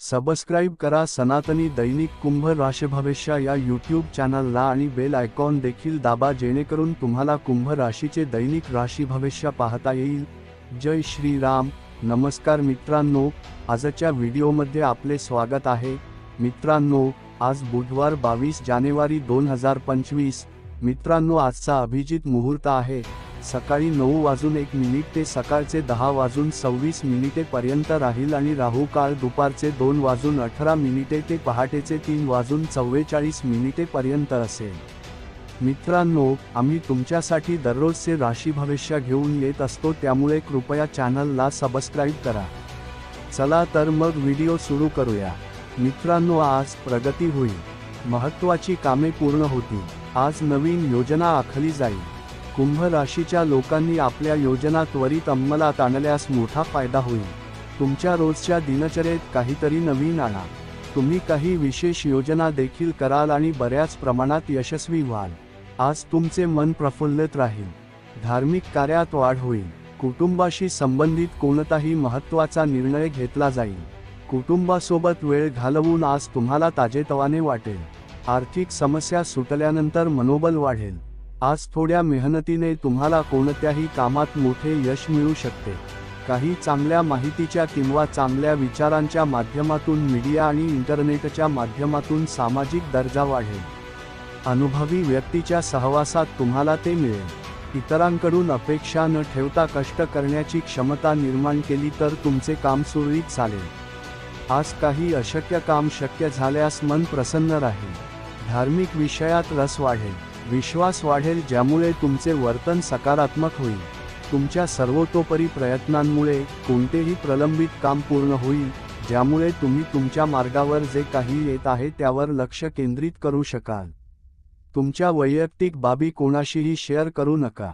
Subscribe करा सनातनी दैनिक कुंभ राशीभविष्या या यूट्यूब चॅनलला आणि बेल आयकॉन देखील दाबा जेणेकरून तुम्हाला कुंभ राशीचे दैनिक राशी भविष्य पाहता येईल. जय श्रीराम नमस्कार मित्रांनो आजच्या व्हिडिओमध्ये आपले स्वागत आहे. मित्रांनो आज बुधवार बावीस जानेवारी दोन हजार पंचवीस मित्रांनो आजचा अभिजित मुहूर्त आहे. सकाळी नऊ वाजून एक मिनिट ते सकाळचे दहा वाजून सव्वीस मिनिटे पर्यंत राहील आणि राहू काळ दुपारचे दोन वाजून अठरा मिनिटे ते पहाटेचे तीन वाजून चव्वेचाळीस मिनिटे पर्यंत असेल. मित्रांनो आम्ही तुमच्यासाठी दररोजचे राशी भविष्य घेऊन येत असतो त्यामुळे कृपया चॅनलला सबस्क्राईब करा. चला तर मग व्हिडिओ सुरू करूया. मित्रांनो आज प्रगती होईल. महत्त्वाची कामे पूर्ण होतील. आज नवीन योजना आखली जाईल. कुंभ राशीच्या लोकांनी आपल्या योजना त्वरित अंमलात आणल्यास मोठा फायदा होईल. तुमच्या रोजच्या दिनचर्येत काहीतरी नवीन आणा. तुम्ही काही विशेष योजना देखील कराल आणि बऱ्याच प्रमाणात यशस्वी व्हाल. आज तुमचे मन प्रफुल्लित राहील. धार्मिक कार्यात वाढ होईल. कुटुंबाशी संबंधित कोणताही महत्त्वाचा निर्णय घेतला जाईल. कुटुंबासोबत वेळ घालवून आज तुम्हाला ताजेतवाने वाटेल. आर्थिक समस्या सुटल्यानंतर मनोबल वाढेल. आज थोड्या मेहनतीने तुम्हाला कोणत्याही कामात मोठे यश मिळू शकते. काही चांगल्या माहितीच्या किंवा चांगल्या विचारांच्या माध्यमातून मीडिया आणि इंटरनेटच्या माध्यमातून सामाजिक दर्जा वाढेल. अनुभवी व्यक्तीच्या सहवासात तुम्हाला ते मिळेल. इतरांकडून अपेक्षा न ठेवता कष्ट करण्याची क्षमता निर्माण केली तर तुमचे काम सुरळीत चालेल. आज काही अशक्य काम शक्य झाल्यास मन प्रसन्न राहील. धार्मिक विषयात रस वाढेल. विश्वास वाढेल ज्यामुळे तुमचे वर्तन सकारात्मक होईल. तुमच्या सर्वतोपरी प्रयत्नांमुळे कोणतेही प्रलंबित काम पूर्ण होईल ज्यामुळे तुम्ही तुमच्या मार्गावर जे काही येत आहे त्यावर लक्ष केंद्रित करू शकाल. तुमच्या वैयक्तिक बाबी कोणाशीही शेअर करू नका.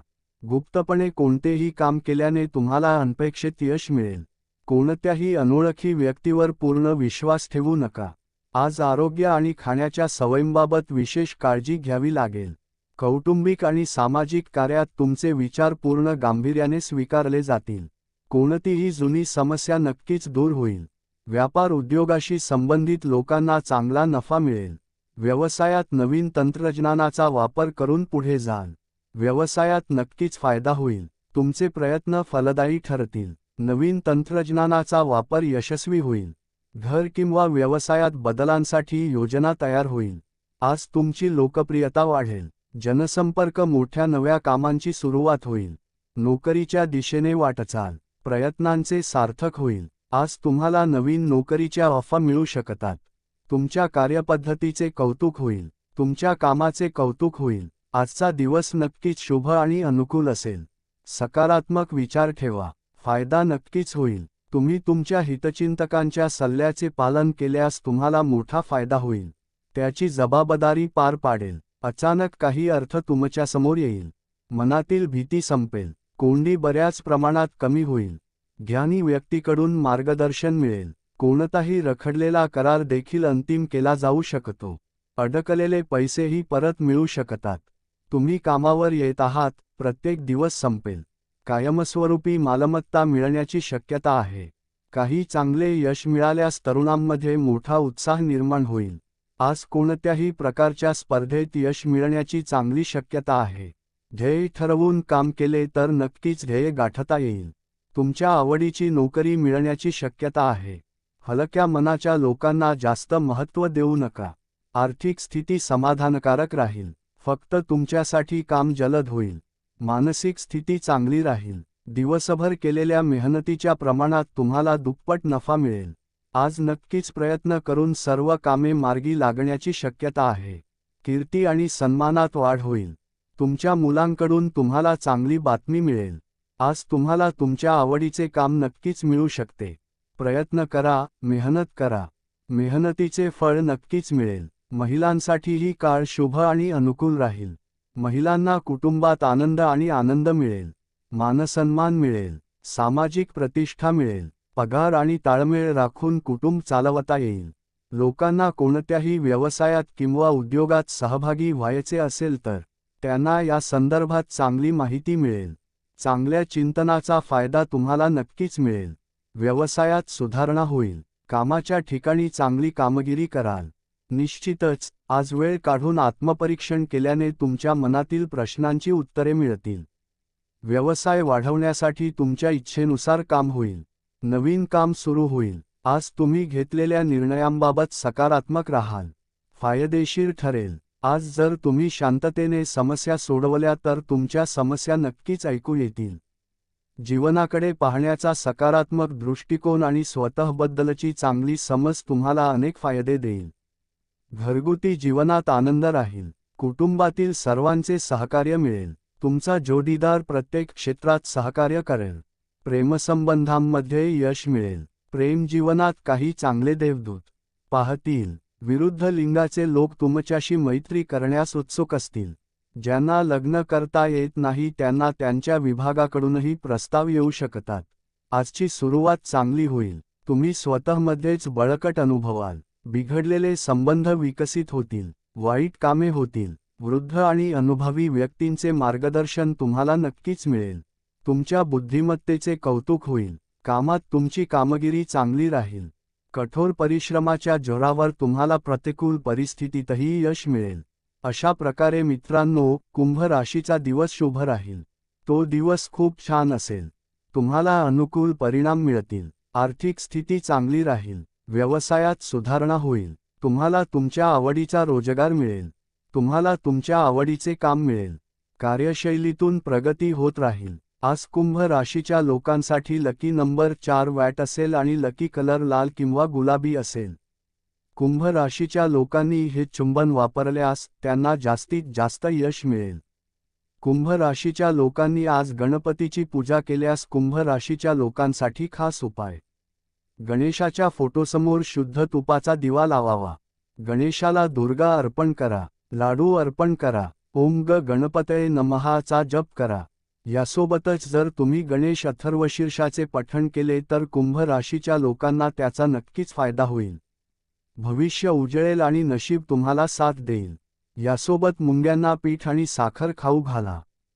गुप्तपणे कोणतेही काम केल्याने तुम्हाला अनपेक्षित यश मिळेल. कोणत्याही अनोळखी व्यक्तीवर पूर्ण विश्वास ठेवू नका. आज आरोग्य आणि खाण्याच्या सवयींबाबत विशेष काळजी घ्यावी लागेल. कौटुंबिक आणि सामाजिक कार्यात तुमचे विचार पूर्ण गांभीर्याने स्वीकारले जातील. कोणतीही जुनी समस्या नक्कीच दूर होईल. व्यापार उद्योगाशी संबंधित लोकांना चांगला नफा मिळेल. व्यवसायात नवीन तंत्रज्ञानाचा वापर करून पुढे जाल. व्यवसायात नक्कीच फायदा होईल. तुमचे प्रयत्न फलदायी ठरतील. नवीन तंत्रज्ञानाचा वापर यशस्वी होईल. घर किंवा व्यवसायात बदलांसाठी योजना तयार होईल. आज तुमची लोकप्रियता वाढेल. जनसंपर्क मोठ्या नव्या कामांची सुरुवात होईल. नोकरीच्या दिशेने वाटचाल. प्रयत्नांचे सार्थक होईल. आज तुम्हाला नवीन नोकरीच्या ऑफा मिळू शकतात. तुमच्या कार्यपद्धतीचे कौतुक होईल. तुमच्या कामाचे कौतुक होईल. आजचा दिवस नक्कीच शुभ आणि अनुकूल असेल. सकारात्मक विचार ठेवा. फायदा नक्कीच होईल. तुम्ही तुमच्या हितचिंतकांच्या सल्ल्याचे पालन केल्यास तुम्हाला मोठा फायदा होईल. त्याची जबाबदारी पार पाडेल. अचानक काही अर्थ तुमच्यासमोर येईल. मनातील भीती संपेल. कोंडी बऱ्याच प्रमाणात कमी होईल. ज्ञानी व्यक्तीकडून मार्गदर्शन मिळेल. कोणताही रखडलेला करार देखील अंतिम केला जाऊ शकतो. अडकलेले पैसेही परत मिळू शकतात. तुम्ही कामावर येत आहात. प्रत्येक दिवस संपेल. कायमस्वरूपी मालमत्ता मिळण्याची शक्यता आहे. काही चांगले यश मिळाल्यास तरुणांमध्ये मोठा उत्साह निर्माण होईल. आज कोणत्याही प्रकारच्या स्पर्धेत यश मिळण्याची चांगली शक्यता आहे. ध्येय ठरवून काम केले तर नक्कीच ध्येय गाठता येईल. तुमच्या आवडीची नोकरी मिळण्याची शक्यता आहे. हलक्या मनाच्या लोकांना जास्त महत्त्व देऊ नका. आर्थिक स्थिती समाधानकारक राहील. फक्त तुमच्यासाठी काम जलद होईल. मानसिक स्थिती चांगली राहील. दिवसभर केलेल्या मेहनतीच्या प्रमाणात तुम्हाला दुप्पट नफा मिळेल. आज नक्कीच प्रयत्न करून सर्व कामे मार्गी लागण्याची शक्यता आहे. कीर्ती आणि सन्मानात वाढ होईल. तुमच्या मुलांकडून तुम्हाला चांगली बातमी मिळेल. आज तुम्हाला तुमच्या आवडीचे काम नक्कीच मिळू शकते. प्रयत्न करा मेहनत करा. मेहनतीचे फळ नक्कीच मिळेल. महिलांसाठी ही काळ शुभ आणि अनुकूल राहील. महिलांना कुटुंबात आनंद आणि आनंद मिळेल. मानसन्मान मिळेल. सामाजिक प्रतिष्ठा मिळेल. पगार आणि ताळमेळ राखून कुटुंब चालवता येईल. लोकांना कोणत्याही व्यवसायात किंवा उद्योगात सहभागी व्हायचे असेल तर त्यांना या संदर्भात चांगली माहिती मिळेल. चांगल्या चिंतनाचा फायदा तुम्हाला नक्कीच मिळेल. व्यवसायात सुधारणा होईल. कामाच्या ठिकाणी चांगली कामगिरी कराल. निश्चितच आज वेळ काढून आत्मपरीक्षण केल्याने तुमच्या मनातील प्रश्नांची उत्तरे मिळतील. व्यवसाय वाढवण्यासाठी तुमच्या इच्छेनुसार काम होईल. नवीन काम सुरू होईल. आज तुम्ही घेतलेल्या निर्णयांबाबत सकारात्मक राहाल. फायदेशीर ठरेल. आज जर तुम्ही शांततेने समस्या सोडवल्या तर तुमच्या समस्या नक्कीच ऐकू येतील. जीवनाकडे पाहण्याचा सकारात्मक दृष्टिकोन आणि स्वतःबद्दलची चांगली समज तुम्हाला अनेक फायदे देईल. घरगुती जीवनात आनंद राहील. कुटुंबातील सर्वांचे सहकार्य मिळेल. तुमचा जोडीदार प्रत्येक क्षेत्रात सहकार्य करेल. प्रेमसंबंधांमध्ये यश मिळेल. प्रेम जीवनात काही चांगले देवदूत पाहतील. विरुद्ध लिंगाचे लोक तुमच्याशी मैत्री करण्यास उत्सुक असतील. ज्यांना लग्न करता येत नाही त्यांना त्यांच्या विभागाकडूनही प्रस्ताव येऊ शकतात. आजची सुरुवात चांगली होईल. तुम्ही स्वतःमध्येच बळकट अनुभवाल. बिघडलेले संबंध विकसित होतील वाईट कामे होतील वृद्ध आणि अनुभवी व्यक्तींचे मार्गदर्शन तुम्हाला नक्कीच मिळेल. तुमच्या बुद्धिमत्तेचे कौतुक होईल कामात तुमची कामगिरी चांगली राहील. कठोर परिश्रमाच्या जोरावर तुम्हाला प्रतिकूल परिस्थितीतही यश मिळेल. अशा प्रकारे मित्रांनो कुंभ राशीचा दिवस शुभ राहील. तो दिवस खूप छान असेल. तुम्हाला अनुकूल परिणाम मिळतील. आर्थिक स्थिती चांगली राहील. व्यवसायात सुधारणा होईल. तुम्हाला तुमच्या आवडीचा रोजगार मिळेल. तुम्हाला तुमच्या आवडीचे काम मिळेल. कार्यशैलीतून प्रगती होत राहील. आज कुंभ राशीच्या लोकांसाठी लकी नंबर चार वॅट असेल आणि लकी कलर लाल किंवा गुलाबी असेल. कुंभ राशीच्या लोकांनी हे चुंबन वापरल्यास त्यांना जास्तीत जास्त यश मिळेल. कुंभ राशीच्या लोकांनी आज गणपतीची पूजा केल्यास कुंभ राशीच्या लोकांसाठी खास उपाय. गणेशाच्या फोटोसमोर शुद्ध तुपाचा दिवा लावावा. गणेशाला दुर्गा अर्पण करा लाडू अर्पण करा ओम ग गणपतये नमहाचा जप करा. यासोबतच जर तुम्ही गणेश अथर्वशीर्षाचे पठण केले तर कुंभ राशीच्या लोकांना त्याचा नक्कीच फायदा होईल. भविष्य उजळेल आणि नशीब तुम्हाला साथ देईल. यासोबत मुंग्यांना पीठ आणि साखर खाऊ घाला.